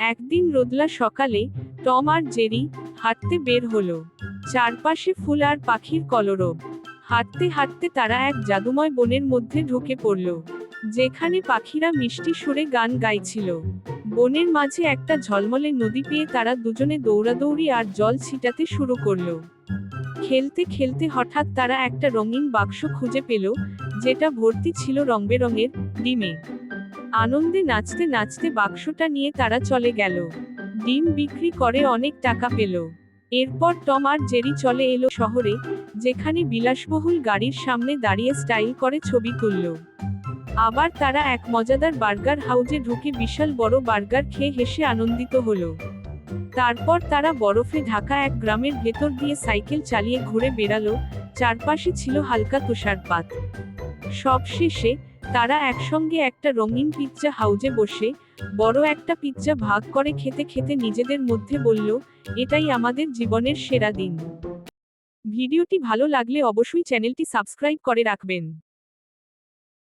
একদিন রোদলা সকালে টম আর জেরি হাঁটতে বের হলো। চারপাশে ফুল আর পাখির কলরব। হাঁটতে হাঁটতে তারা এক জাদুময় বনের মধ্যে ঢুকে পড়ল, যেখানে পাখিরা মিষ্টি সুরে গান গাইছিল। বনের মাঝে একটা ঝলমলে নদী পেয়ে তারা দুজনে দৌড়াদৌড়ি আর জল ছিটাতে শুরু করল। খেলতে খেলতে হঠাৎ তারা একটা রঙিন বাক্স খুঁজে পেল, যেটা ভর্তি ছিল রং বেরঙের ডিমে। আনন্দে নাচতে নাচতে বাক্সটা নিয়ে তারা চলে গেল। ডিম বিক্রি করে অনেক টাকা পেল। এরপর টম আর জেরি চলে এলো শহরে, যেখানে বিলাসবহুল গাড়ির সামনে দাঁড়িয়ে স্টাইল করে ছবি তুলল। আবার তারা এক মজাদার বার্গার হাউজে ঢুকে বিশাল বড় বার্গার খেয়ে হেসে আনন্দিত হলো। তারপর তারা বরফে ঢাকা এক গ্রামের ভেতর দিয়ে সাইকেল চালিয়ে ঘুরে বেড়ালো, চারপাশে ছিল হালকা তুষারপাত। সবশেষে তারা একসঙ্গে একটা রঙিন পিৎজা হাউজে বসে বড় একটা পিৎজা ভাগ করে খেতে খেতে নিজেদের মধ্যে বলল, এটাই আমাদের জীবনের সেরা দিন। ভিডিওটি ভালো লাগলে অবশ্যই চ্যানেলটি সাবস্ক্রাইব করে রাখবেন।